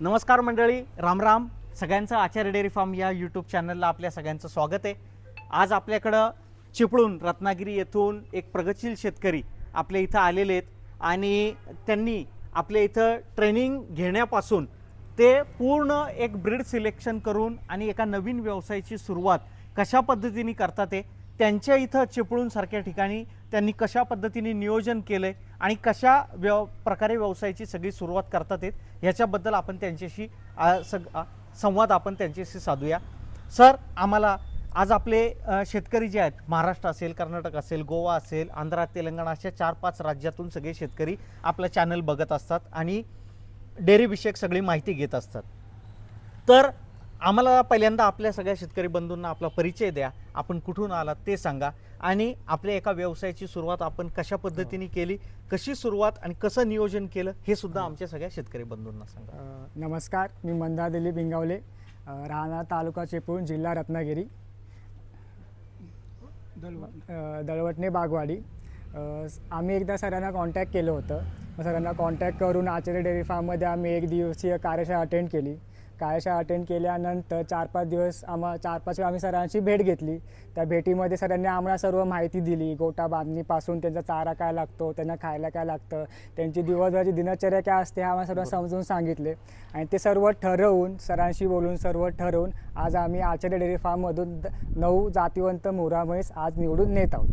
नमस्कार मंडळी रामराम सगळ्यांचं आचार्य डेअरी फार्म या यूट्यूब चॅनलला आपल्या सगळ्यांचं स्वागत आहे. आज आपल्याकडं चिपळूण रत्नागिरी येथून एक प्रगतशील शेतकरी आपल्या इथं आलेले आहेत आणि त्यांनी आपल्या इथं ट्रेनिंग घेण्यापासून ते पूर्ण एक ब्रीड सिलेक्शन करून आणि एका नवीन व्यवसायाची सुरुवात कशा पद्धतीने करतात ते त्यांच्या इथं चिपळूणसारख्या ठिकाणी त्यांनी कशा पद्धतीने नियोजन केलं आहे आणि कशा व्यव प्रकारे व्यवसायाची सगळी सुरुवात करतात येत ह्याच्याबद्दल आपण त्यांच्याशी सग संवाद आपण त्यांच्याशी साधूया. सर आम्हाला आज आपले शेतकरी जे आहेत महाराष्ट्र असेल कर्नाटक असेल गोवा असेल आंध्रा तेलंगणा अशा चार पाच राज्यातून सगळे शेतकरी आपलं चॅनल बघत असतात आणि डेअरीविषयक सगळी माहिती घेत असतात. तर आम्हाला पहिल्यांदा आपल्या सगळ्या शेतकरी बंधूंना आपला परिचय द्या. आपण कुठून आलात ते सांगा. आणि आपल्या एका व्यवसायाची सुरुवात आपण कशा पद्धतीने केली कशी सुरुवात आणि कसं नियोजन केलं हे सुद्धा आमच्या सगळ्या शेतकरी बंधूंना सांगा. नमस्कार मी मंदा दिलीप इंगावले अ, राहणार तालुका चिपळूण जिल्हा रत्नागिरी. दळवटणे बागवाडी. आम्ही एकदा सरांना कॉन्टॅक्ट केलं होतं. मग सरांना कॉन्टॅक्ट करून आचार्य डेअरी फार्ममध्ये आम्ही एक दिवसीय कार्यशाळा अटेंड केली. कार्यशाळा अटेंड केल्यानंतर चार पाच दिवस आम्हा चार पाच वेळा आम्ही सरांची भेट घेतली. त्या भेटीमध्ये सरांनी आम्हाला सर्व माहिती दिली. गोटा बांधणीपासून त्यांचा चारा काय लागतो त्यांना खायला काय लागतं त्यांची दिवसभराची दिनचर्या काय असते हे आम्हाला सर्व समजून सांगितले. आणि ते सर्व ठरवून सरांशी बोलून सर्व ठरवून आज आम्ही आचार्य डेअरी फार्ममधून नऊ जातीवंत मोरा म्हैस आज निवडून नेत आहोत.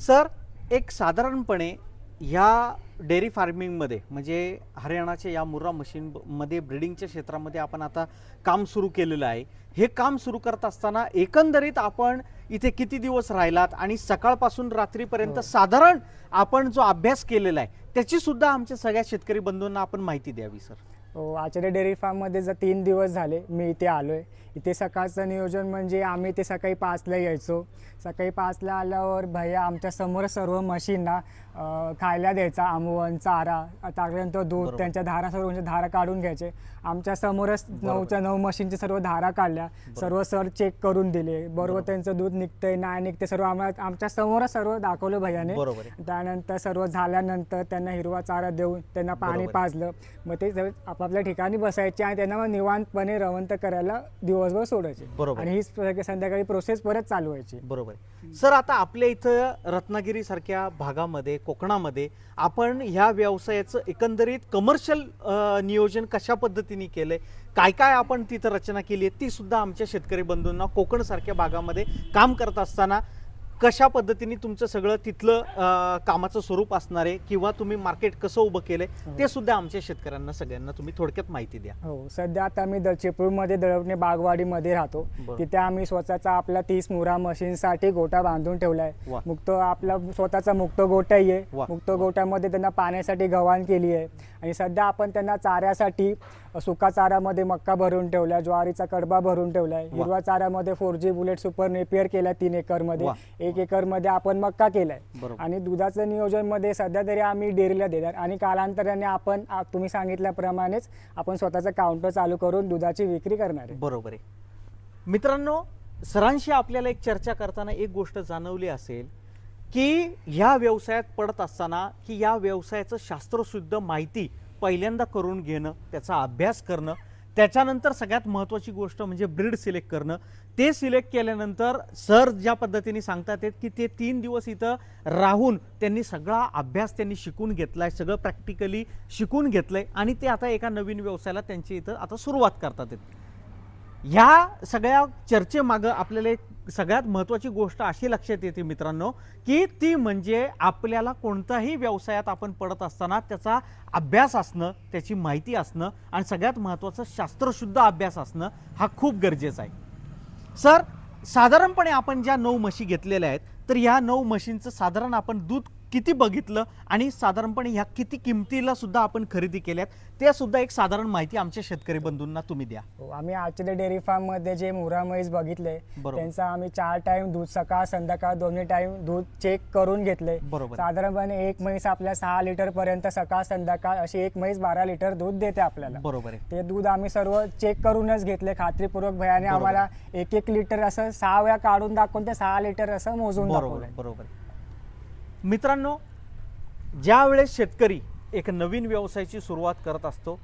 सर एक साधारणपणे ह्या डेअरी फार्मिंगमध्ये म्हणजे हरियाणाच्या या मुर्रा मशीन मध्ये ब्रिडिंगच्या क्षेत्रामध्ये आपण आता काम सुरू केलेलं आहे हे काम सुरू करत असताना एकंदरीत आपण इथे किती दिवस राहिलात आणि सकाळपासून रात्रीपर्यंत हो. साधारण आपण जो अभ्यास केलेला आहे त्याची सुद्धा आमच्या सगळ्या शेतकरी बंधूंना आपण माहिती द्यावी सर आचार्य डेअरी फार्ममध्ये जर तीन दिवस झाले मी इथे आलो आहे इथे सकाळचं नियोजन म्हणजे आम्ही ते सकाळी पाचला यायचो. सकाळी पाचला आल्यावर भैया आमच्यासमोर सर्व म्हशींना अं, खायला द्यायचा आमवण चारा त्यानंतर दूध. त्यांच्या धारा सर्व म्हणजे धारा काढून घ्यायचे. आमच्या समोरच नऊच्या नऊ म्हशींच्या सर्व धारा काढल्या. सर्व सर चेक करून दिले. बरोबर. त्यांचं दूध निघतंय नाही निघते सर्व आम्हाला आमच्या समोरच सर्व दाखवलं भैयाने. त्यानंतर सर्व झाल्यानंतर त्यांना हिरवा चारा देऊन त्यांना पाणी. पाजलं. मग ते सगळे आपापल्या ठिकाणी बसायचे आणि त्यांना मग निवांतपणे रवंत करायला दिवसभर सोडायचे बरोबर. आणि हीच संध्याकाळी प्रोसेस परत चालू व्हायची बरोबर आहे. सर आता आपल्या इथं रत्नागिरी सारख्या भागामध्ये कोकणामध्ये आपण ह्या व्यवसायाचं एकंदरीत कमर्शियल नियोजन कशा पद्धतीने केलंय काय काय आपण तिथं रचना केली आहे ती सुद्धा आमच्या शेतकरी बंधूंना कोकण सारख्या भागामध्ये काम करत असताना कशा पद्धतीने तुमचं सगळं तिथलं अं, कामाचं स्वरूप असणार आहे किंवा तुम्ही मार्केट कसं उभं केलंय ते सुद्धा आमच्या शेतकऱ्यांना सगळ्यांना तुम्ही थोडक्यात माहिती द्या हो सध्या आता आम्ही द चिपळूणमध्ये दळवणे बागवाडीमध्ये राहतो बरं. तिथे आम्ही स्वतःचा आपला तीस मुरा मशीनसाठी गोटा बांधून ठेवलाय वा. मुक्त आपला स्वतःचा मुक्त गोटाही आहे वा. मुक्त गोट्यामध्ये त्यांना पाण्यासाठी गव्हाण केली आहे आणि सध्या आपण त्यांना चाऱ्यासाठी सुका चाऱ्यामध्ये मक्का भरून ठेवलाय ज्वारीचा कडबा भरून ठेवलाय वा. हिरवा चाऱ्यामध्ये four G bullet super Napier केला तीन एकरमध्ये. एक एकरमध्ये आपण मक्का केलाय. आणि दुधाचं नियोजनमध्ये सध्या तरी आम्ही डेअरीला देणार आणि कालांतराने आपण तुम्ही सांगितल्याप्रमाणेच आपण स्वतःचं काउंटर चालू करून दुधाची विक्री करणार आहे बरोबर आहे मित्रांनो सरांशी आपल्याला एक चर्चा करताना एक गोष्ट जाणवली असेल की ह्या व्यवसायात पडत असताना की या व्यवसायाचं शास्त्रशुद्ध माहिती पहिल्यांदा करून घेणं त्याचा अभ्यास करणं त्याच्यानंतर सगळ्यात महत्त्वाची गोष्ट म्हणजे ब्रीड सिलेक्ट करणं. ते सिलेक्ट केल्यानंतर सर ज्या पद्धतीने सांगतात आहेत की ते तीन दिवस इथं राहून त्यांनी सगळा अभ्यास त्यांनी शिकून घेतलाय सगळं प्रॅक्टिकली शिकून घेतलंय आणि ते आता एका नवीन व्यवसायाला त्यांच्या इथं आता सुरुवात करतात आहेत. ह्या सगळ्या चर्चेमागं आपल्याला एक सगळ्यात महत्त्वाची गोष्ट अशी लक्षात येते मित्रांनो की ती म्हणजे आपल्याला कोणत्याही व्यवसायात आपण पडत असताना त्याचा अभ्यास असणं त्याची माहिती असणं आणि सगळ्यात महत्त्वाचं शास्त्रशुद्ध अभ्यास असणं हा खूप गरजेचा आहे. सर साधारणपणे आपण ज्या नऊ म्हशी घेतलेल्या आहेत तर ह्या नऊ म्हशींचं साधारण आपण दूध किती बघितलं आणि साधारणपणे ह्या किती किमतीला सुद्धा आपण खरेदी केल्यात ते सुद्धा एक साधारण माहिती आमच्या शेतकरी बंधूंना तुम्ही द्या हो, आम्ही आचार्य डेअरी फार्ममध्ये जे मुरा म्हैस बघितले बरोबर. त्यांचं आम्ही चार टाइम दूध सकाळ संध्याकाळ दोन्ही टाइम दूध चेक करून घेतले बरोबर. साधारणपणे एक म्हैस आपल्या सहा लिटर पर्यंत सकाळ संध्याकाळ अशी एक म्हैस बारा लिटर दूध देते आपल्याला बरोबर आहे ते दूध आम्ही सर्व चेक करूनच घेतले खात्रीपूर्वक भयाने बरोबर. आम्हाला एक एक लिटर असं सहा वेळा काढून दाखवून ते सहा लिटर असं मोजून बरोबर दाखवलंय बरोबर मित्रांनो ज्यावेळेस शेतकरी एक नवीन व्यवसायाची सुरुवात करत असतो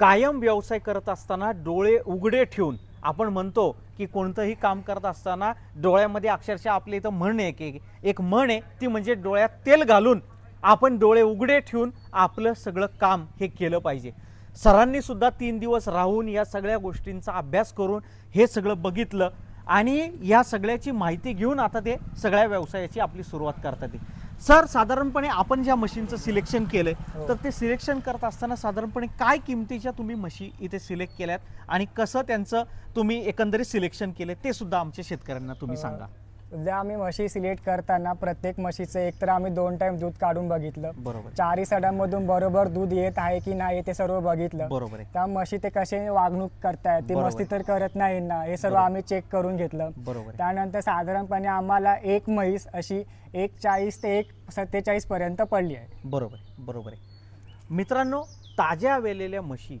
कायम व्यवसाय करत असताना डोळे उघडे ठेवून आपण म्हणतो की कोणतंही काम करत असताना डोळ्यामध्ये अक्षरशः आपल्या इथं म्हण आहे की एक म्हण आहे ती म्हणजे डोळ्यात तेल घालून आपण डोळे उघडे ठेवून आपलं सगळं काम हे केलं पाहिजे. सरांनी सुद्धा तीन दिवस राहून या सगळ्या गोष्टींचा अभ्यास करून हे सगळं बघितलं आणि या सगळ्याची माहिती घेऊन आता ते सगळ्या व्यवसायाची आपली सुरुवात करतात ते. सर साधारणपणे आपण ज्या मशीनचं सिलेक्शन केलंय हो. तर ते सिलेक्शन करत असताना साधारणपणे काय किमतीच्या तुम्ही म्हशी इथे सिलेक्ट केल्यात आणि कसं त्यांचं तुम्ही एकंदरीत सिलेक्शन केलं ते सुद्धा आमच्या शेतकऱ्यांना तुम्ही सांगा सध्या आम्ही म्हशी सिलेक्ट करताना प्रत्येक म्हशीचं एक तर आम्ही दोन टाइम दूध काढून बघितलं बरोबर. चारही सडांमधून बरोबर दूध येत आहे की नाही ते सर्व बघितलं बरोबर आहे त्या म्हशी ते कसे वागणूक करतायत ते बरोबर. मस्ती तर करत नाही ना हे सर्व बरोबर. आम्ही चेक करून घेतलं बरोबर आहे. त्यानंतर साधारणपणे आम्हाला एक म्हैस अशी एक चाळीस ते एक सत्तेचाळीस पर्यंत पडली आहे बरोबर आहे बरोबर आहे मित्रांनो ताज्या वेलेल्या म्हशी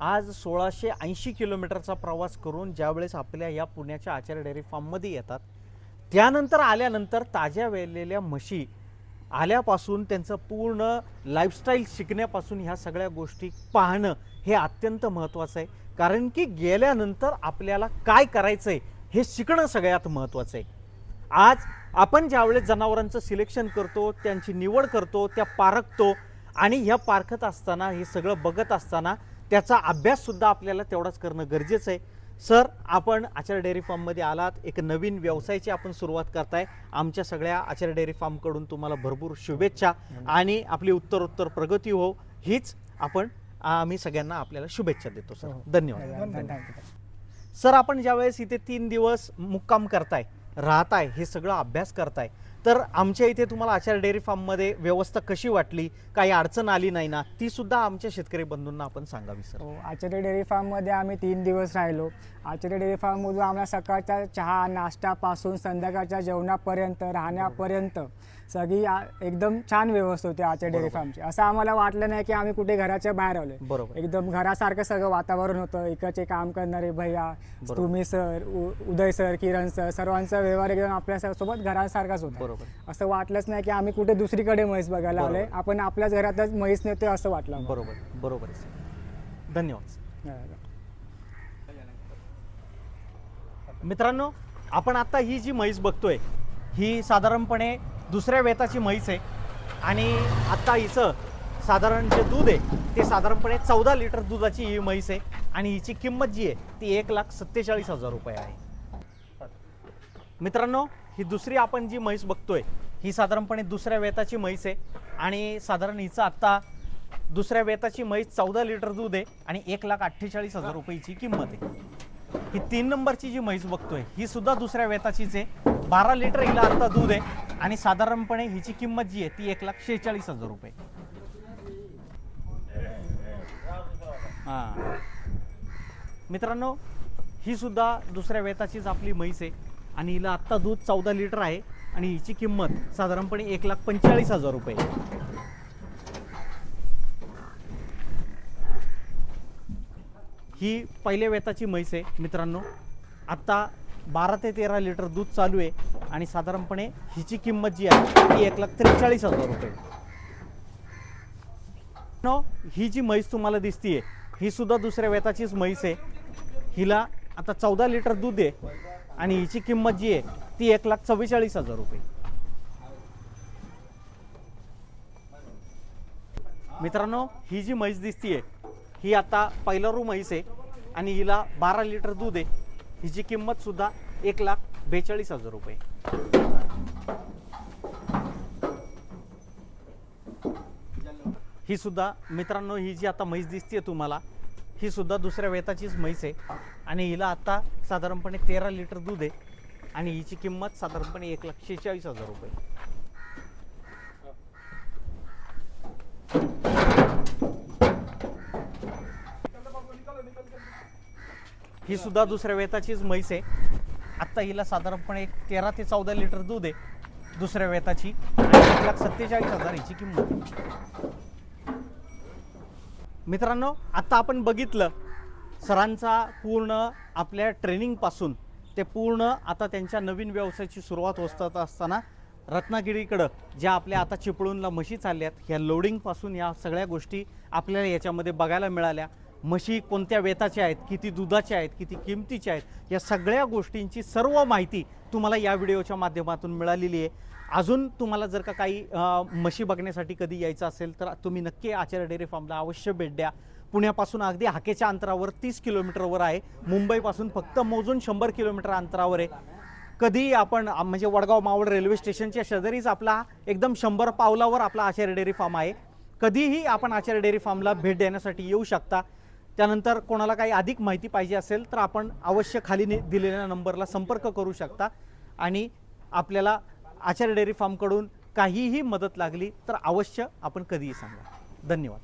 आज सोळाशे ऐंशी किलोमीटरचा प्रवास करून ज्यावेळेस आपल्या या पुण्याच्या आचार्य डेअरी फार्ममध्ये येतात त्यानंतर आल्यानंतर ताज्या वेळलेल्या म्हशी आल्यापासून त्यांचं पूर्ण लाईफस्टाईल शिकण्यापासून ह्या सगळ्या गोष्टी पाहणं हे अत्यंत महत्त्वाचं आहे. कारण की गेल्यानंतर आपल्याला काय करायचं आहे हे शिकणं सगळ्यात महत्त्वाचं आहे. आज आपण ज्यावेळेस जनावरांचं सिलेक्शन करतो त्यांची निवड करतो त्या पारखतो आणि ह्या पारखत असताना हे सगळं बघत असताना त्याचा अभ्याससुद्धा आपल्याला तेवढाच करणं गरजेचं आहे. सर आपण आचार्य डेअरी फार्ममध्ये आलात. एक नवीन व्यवसायाची आपण सुरुवात करताय. आमच्या सगळ्या आचार्य डेअरी फार्मकडून तुम्हाला भरपूर शुभेच्छा आणि आपली उत्तरोत्तर प्रगती हो हीच आपण आम्ही सगळ्यांना आपल्याला शुभेच्छा देतो सर. हो. धन्यवाद. धन्यवाद. सर आपण ज्यावेळेस इथे तीन दिवस मुक्काम करताय राहताय हे सगळं अभ्यास करताय तर आमच्या इथे तुम्हाला आचार्य डेअरी फार्ममध्ये व्यवस्था कशी वाटली? काही अडचण आली नाही ना? ती सुद्धा आमच्या शेतकरी बंधूंना आपण सांगावी सर. हो आचार्य डेअरी फार्ममध्ये आम्ही तीन दिवस राहिलो. आचार्य डेअरी फार्ममधून आम्हाला सकाळच्या चहा नाश्त्यापासून संध्याकाळच्या जेवणापर्यंत राहण्यापर्यंत सगळी एकदम छान व्यवस्था होती आचार्य डेअरी. फार्मची. असं आम्हाला वाटलं नाही की आम्ही कुठे घराच्या बाहेर आलोय. बरोबर. एकदम घरासारखं सगळं वातावरण होतं. इकडचे काम करणारे भैया. तुम्ही sir Uday sir Kiran sir सर्वांचा व्यवहार एकदम आपल्यासोबत घरासारखाच होता. बरोबर असं वाटलंच नाही की आम्ही कुठे दुसरीकडे म्हैस बघायला आलोय बरोबर. आपण आपल्याच घरातच म्हैस नेतोय असं वाटलं आम्हाला. बरोबर बरोबर आहे सर धन्यवाद सर. मित्रांनो आपण आता ही जी म्हैस बघतोय ही साधारणपणे दुसऱ्या वेताची म्हैस आहे आणि आत्ता हिचं साधारण जे दूध आहे ते साधारणपणे चौदा लिटर दुधाची ही म्हैस आहे आणि हिची किंमत जी आहे ती एक लाख सत्तेचाळीस हजार रुपये आहे मित्रांनो ही दुसरी आपण जी म्हैस बघतोय ही साधारणपणे दुसऱ्या वेताची म्हैस आहे. आणि साधारण हिचं आत्ता दुसऱ्या वेताची म्हैस चौदा लिटर दूध आहे आणि एक लाख अठ्ठेचाळीस हजार रुपयेची किंमत आहे. ही तीन नंबरची जी म्हैस बघतोय ही सुद्धा दुसऱ्या वेताचीच आहे. बारा लिटर हिला आत्ता दूध आहे आणि साधारणपणे हिची किंमत जी आहे ती एक लाख शेहेचाळीस हजार रुपये. हां. मित्रांनो ही सुद्धा दुसऱ्या वेताचीच आपली म्हैस आहे. आणि हिला आत्ता दूध चौदा लिटर आहे आणि हिची किंमत साधारणपणे एक लाख पंचेचाळीस हजार रुपये. ही पहिल्या वेताची म्हैस आहे मित्रांनो. आत्ता बारा ते तेरा लिटर दूध चालू आहे आणि साधारणपणे हिची किंमत जी आहे ती एक लाख त्रेचाळीस हजार रुपये. नो ही जी म्हैस तुम्हाला दिसतीये ही सुद्धा दुसऱ्या वेताचीच म्हैस आहे. हिला आता चौदा लिटर दूध आहे. आणि हिची किंमत जी आहे ती एक लाख चव्वेचाळीस हजार रुपये. मित्रांनो ही जी म्हैस दिसतीये ही आता पहिला म्हैस आहे आणि हिला बारा लिटर दूध आहे. हिची किंमत सुद्धा एक लाख बेचाळीस हजार रुपये. ही सुद्धा मित्रांनो ही जी आता म्हैस दिसते तुम्हाला ही सुद्धा दुसऱ्या वेताचीच म्हैस आहे. आणि हिला आता साधारणपणे तेरा लिटर दूध आहे. आणि हिची किंमत साधारणपणे एक लाख शेहेचाळीस हजार रुपये. ही सुद्धा दुसऱ्या वेताचीच म्हैस आहे. आत्ता हिला साधारणपणे एक तेरा ते चौदा लिटर दूध आहे दुसऱ्या वेताची. एक लाख सत्तेचाळीस हजार हिची किंमत मित्रांनो आत्ता आपण बघितलं सरांचा पूर्ण आपल्या ट्रेनिंगपासून ते पूर्ण आता त्यांच्या नवीन व्यवसायाची सुरुवात होत असताना रत्नागिरीकडं ज्या आपल्या आता चिपळूणला म्हशी चालल्या आहेत ह्या लोडिंगपासून या सगळ्या गोष्टी आपल्याला याच्यामध्ये बघायला मिळाल्या. म्हशी कोणत्या वेताच्या आहेत किती दुधाच्या आहेत किती किमतीच्या आहेत या सगळ्या गोष्टींची सर्व माहिती तुम्हाला या व्हिडिओच्या माध्यमातून मिळालेली आहे. अजून तुम्हाला जर का काही म्हशी बघण्यासाठी कधी यायचं असेल तर तुम्ही नक्की आचार्य डेअरी फार्मला अवश्य भेट द्या. पुण्यापासून अगदी हाकेच्या अंतरावर तीस किलोमीटरवर आहे. मुंबईपासून फक्त मोजून शंभर किलोमीटर अंतरावर आहे. कधीही आपण म्हणजे वडगाव मावळ रेल्वे स्टेशनच्या शेजारीच आपला एकदम शंभर पावलावर आपला आचार्य डेअरी फार्म आहे. कधीही आपण आचार्य डेअरी फार्मला भेट देण्यासाठी येऊ शकता. त्यानंतर कोणाला काही अधिक माहिती पाहिजे असेल तर आपण अवश्य खाली दिलेल्या नंबरला संपर्क करू शकता. आणि आपल्याला आचार्य डेअरी फार्मकडून काहीही मदत लागली तर अवश्य आपण कधीही सांगा. धन्यवाद.